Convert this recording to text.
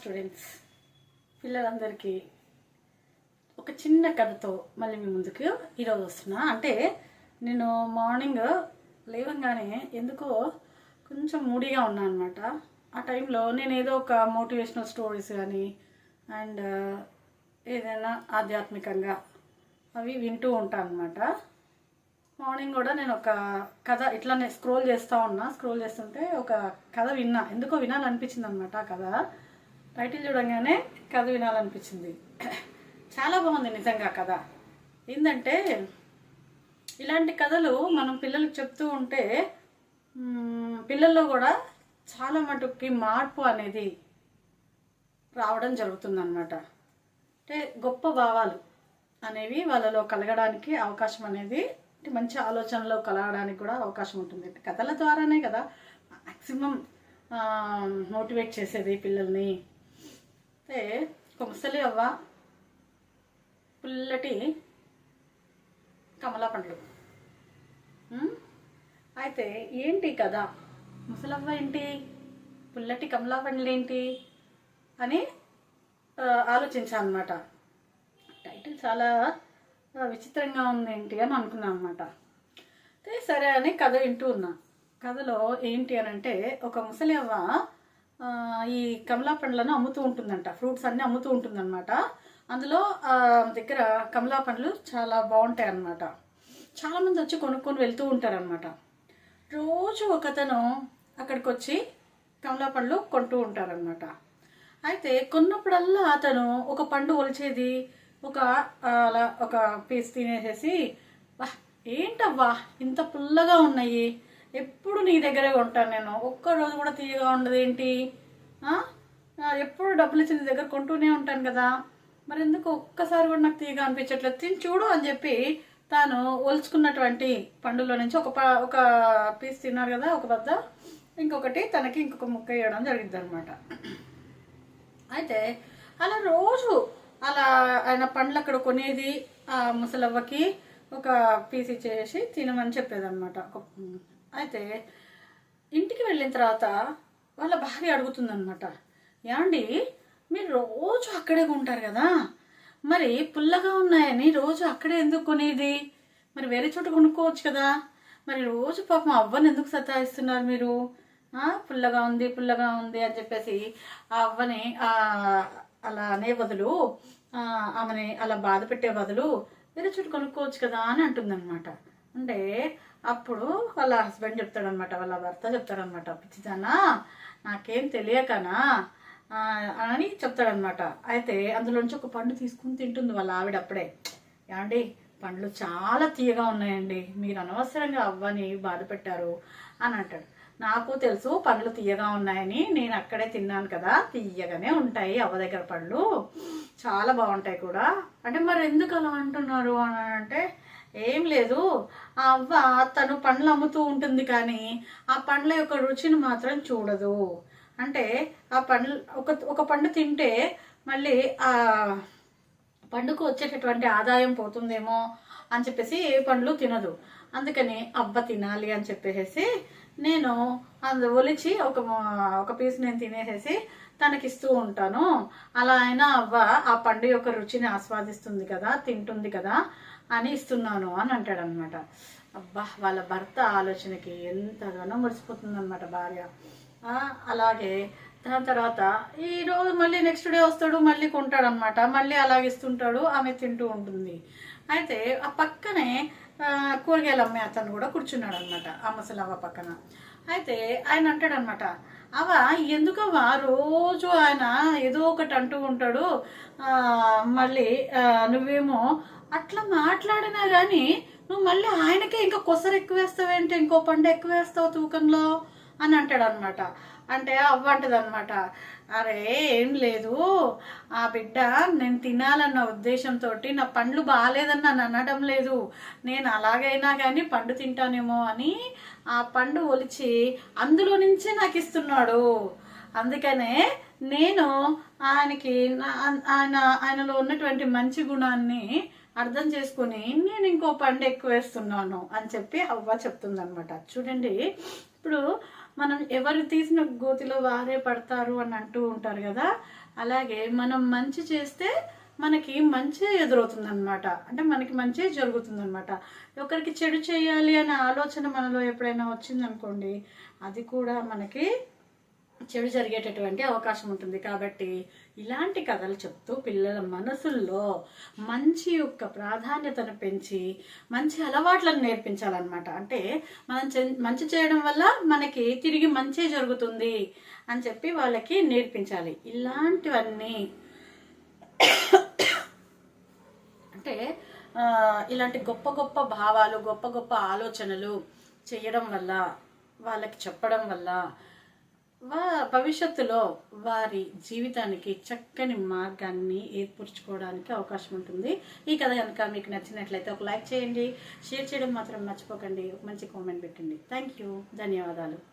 Students పిల్లలందరికీ ఒక చిన్న కథతో మళ్ళీ మీ ముందుకు ఈరోజు వస్తున్నా. అంటే నేను మార్నింగ్ లేవంగానే ఎందుకో కొంచెం మూడీగా ఉన్నా అనమాట ఆ టైంలో నేను ఏదో ఒక మోటివేషనల్ స్టోరీస్ కానీ అండ్ ఏదైనా ఆధ్యాత్మికంగా అవి వింటూ ఉంటాను అనమాట మార్నింగ్ కూడా నేను ఒక కథ ఇట్లానే స్క్రోల్ చేస్తూ ఉన్నా. స్క్రోల్ చేస్తుంటే ఒక కథ విన్నా. ఎందుకో వినాలనిపించింది అనమాట ఆ కథ. టైటిల్ చూడంగానే కథ వినాలనిపించింది. చాలా బాగుంది నిజంగా కథ. ఏంటంటే ఇలాంటి కథలు మనం పిల్లలకు చెప్తూ ఉంటే పిల్లల్లో కూడా చాలా మటుకి మార్పు అనేది రావడం జరుగుతుందన్నమాట. అంటే గొప్ప భావాలు అనేవి వాళ్ళలో కలగడానికి అవకాశం అనేది అంటే మంచి ఆలోచనలో కలగడానికి కూడా అవకాశం ఉంటుంది. కథల ద్వారానే కదా మ్యాక్సిమం మోటివేట్ చేసేది పిల్లల్ని. అయితే ఒక ముసలి అవ్వ పుల్లటి కమలా పండ్లు అయితే ఏంటి కదా ముసలవ్వ ఏంటి? పుల్లటి కమలా పండ్లు ఏంటి? అని ఆలోచించాను అనమాట టైటిల్ చాలా విచిత్రంగా ఉంది ఏంటి అని అనుకున్నాను అనమాట సరే అని కథ వింటూ ఉన్నా. కథలో ఏంటి అని అంటే ఒక ముసలి అవ్వ ఈ కమలా పండ్లను అమ్ముతూ ఉంటుందంట. ఫ్రూట్స్ అన్నీ అమ్ముతూ ఉంటుందన్నమాట. అందులో దగ్గర కమలా పండ్లు చాలా బాగుంటాయి అన్నమాట చాలామంది వచ్చి కొనుక్కొని వెళ్తూ ఉంటారనమాట రోజు ఒకతను అక్కడికి వచ్చి కమలా పండ్లు కొంటూ ఉంటారనమాట అయితే కొన్నప్పుడల్లా అతను ఒక పండు ఒలిచేది ఒక అలా ఒక పీస్ తినేసేసి వా ఏంటవ్వా ఇంత పుల్లగా ఉన్నాయి ఎప్పుడు నీ దగ్గరే ఉంటాను నేను. ఒక్క రోజు కూడా తీయగా ఉండదు ఏంటి? ఎప్పుడు డబ్బులు ఇచ్చి నీ దగ్గర కొంటూనే ఉంటాను కదా. మరి ఎందుకు ఒక్కసారి కూడా నాకు తీయగా అనిపించట్లేదు? తిని చూడు అని చెప్పి తాను ఒలుచుకున్నటువంటి పండులో నుంచి ఒక ప ఒక పీస్ తిన్నారు కదా ఒక బద్ద ఇంకొకటి తనకి ఇంకొక ముక్క వేయడం జరిగింది అనమాట అయితే అలా రోజు అలా ఆయన పండ్లు అక్కడ కొనేది ఆ ముసలవ్వకి ఒక పీస్ ఇచ్చేసి తినమని చెప్పేదన్నమాట. ఒక- అయితే ఇంటికి వెళ్ళిన తర్వాత వాళ్ళ భార్య అడుగుతుందనమాట ఏమండి మీరు రోజు అక్కడే ఉంటారు కదా? మరి పుల్లగా ఉన్నాయని రోజు అక్కడే ఎందుకు కొనేది? మరి వేరే చోట కొనుక్కోవచ్చు కదా? మరి రోజు పాపం అవ్వని ఎందుకు సతాయిస్తున్నారు మీరు? పుల్లగా ఉంది పుల్లగా ఉంది అని చెప్పేసి ఆ అవ్వని అలా అనే బదులు ఆమెని అలా బాధ పెట్టే బదులు వేరే చోటు కొనుక్కోవచ్చు కదా అని అంటుందన్నమాట. అంటే అప్పుడు వాళ్ళ హస్బెండ్ చెప్తాడనమాట వాళ్ళ భర్త చెప్తాడనమాట పిచ్చిదానా నాకేం తెలియకనా? అని చెప్తాడనమాట అయితే అందులోంచి ఒక పండు తీసుకుని తింటుంది వాళ్ళ ఆవిడ అప్పుడే. ఏమండి పండ్లు చాలా తీయగా ఉన్నాయండి. మీరు అనవసరంగా అవ్వని బాధ పెట్టారు అని అంటాడు. నాకు తెలుసు పండ్లు తీయగా ఉన్నాయని. నేను అక్కడే తిన్నాను కదా తీయగానే ఉంటాయి అవ్వ దగ్గర పండ్లు. చాలా బాగుంటాయి కూడా. అంటే మరి ఎందుకు అలా అంటున్నారు? అని అంటే ఏం లేదు. ఆ అవ్వ తను పండ్లు అమ్ముతూ ఉంటుంది కానీ ఆ పండ్ల యొక్క రుచిని మాత్రం చూడదు. అంటే ఆ పండ్లు ఒక ఒక పండు తింటే మళ్ళీ ఆ పండుకు వచ్చేటటువంటి ఆదాయం పోతుందేమో అని చెప్పేసి ఏ పండ్లు తినదు. అందుకని అబ్బ తినాలి అని చెప్పేసి నేను అందు ఒలిచి ఒక ఒక పీస్ నేను తినేసేసి తనకిస్తూ ఉంటాను. అలా అయినా అవ్వ ఆ పండు యొక్క రుచిని ఆస్వాదిస్తుంది కదా తింటుంది కదా. అని ఇస్తున్నాను అని అంటాడనమాట. అబ్బా వాళ్ళ భర్త ఆలోచనకి ఎంతగానో మర్చిపోతుందనమాట భార్య. అలాగే దాని తర్వాత ఈ రోజు మళ్ళీ నెక్స్ట్ డే వస్తాడు మళ్ళీ కొంటాడనమాట. మళ్ళీ అలాగే ఇస్తుంటాడు ఆమె తింటూ ఉంటుంది. అయితే ఆ పక్కనే కూరగాయలు అమ్మే అతను కూడా కూర్చున్నాడు అనమాట ఆ ముసలవ్వ పక్కన. అయితే ఆయన అంటాడనమాట అవ ఎందుకవ్వా రోజు ఆయన ఏదో ఒకటి అంటూ ఉంటాడు. మళ్ళీ నువ్వేమో అట్లా మాట్లాడినా కానీ నువ్వు మళ్ళీ ఆయనకే ఇంకా కొసరు ఎక్కువ వేస్తావేంటి ఇంకో పండు ఎక్కువ వేస్తావు తూకంలో? అని అంటాడు అనమాట అంటే అవ్వంటది అనమాట అరే ఏం లేదు. ఆ బిడ్డ నేను తినాలన్న ఉద్దేశంతో నా పండ్లు బాగాలేదని నన్ను అనడం లేదు. నేను అలాగైనా కానీ పండు తింటానేమో అని ఆ పండు ఒలిచి అందులో నుంచే నాకు ఇస్తున్నాడు అందుకనే నేను ఆయనకి నా- ఆయన ఆయనలో ఉన్నటువంటి మంచి గుణాన్ని అర్థం చేసుకుని నేను ఇంకో పండు ఎక్కువ వేస్తున్నాను అని చెప్పి అవ్వ చెప్తుందనమాట చూడండి ఇప్పుడు మనం ఎవరు తీసిన గోతిలో వారే పడతారు అని అంటూ ఉంటారు కదా అలాగే మనం మంచి చేస్తే మనకి మంచి ఎదురవుతుంది అనమాట అంటే మనకి మంచి జరుగుతుంది అనమాట ఒకరికి చెడు చేయాలి అనే ఆలోచన మనలో ఎప్పుడైనా వచ్చిందనుకోండి అది కూడా మనకి చెడు జరిగేటటువంటి అవకాశం ఉంటుంది. కాబట్టి ఇలాంటి కథలు చెప్తూ పిల్లల మనసుల్లో మంచి యొక్క ప్రాధాన్యతను పెంచి మంచి అలవాట్లను నేర్పించాలన్నమాట. అంటే మనం మంచి చేయడం వల్ల మనకి తిరిగి మంచి జరుగుతుంది అని చెప్పి వాళ్ళకి నేర్పించాలి. ఇలాంటివన్నీ అంటే ఇలాంటి గొప్ప గొప్ప భావాలు గొప్ప గొప్ప ఆలోచనలు చేయడం వల్ల వాళ్ళకి చెప్పడం వల్ల వా భవిష్యత్తులో వారి జీవితానికి చక్కని మార్గాన్ని ఏర్పరచుకోవడానికి అవకాశం ఉంటుంది. ఈ కథ కనుక మీకు నచ్చినట్లయితే ఒక లైక్ చేయండి. షేర్ చేయడం మాత్రం మర్చిపోకండి. మంచి కామెంట్ పెట్టండి. థ్యాంక్ యూ ధన్యవాదాలు.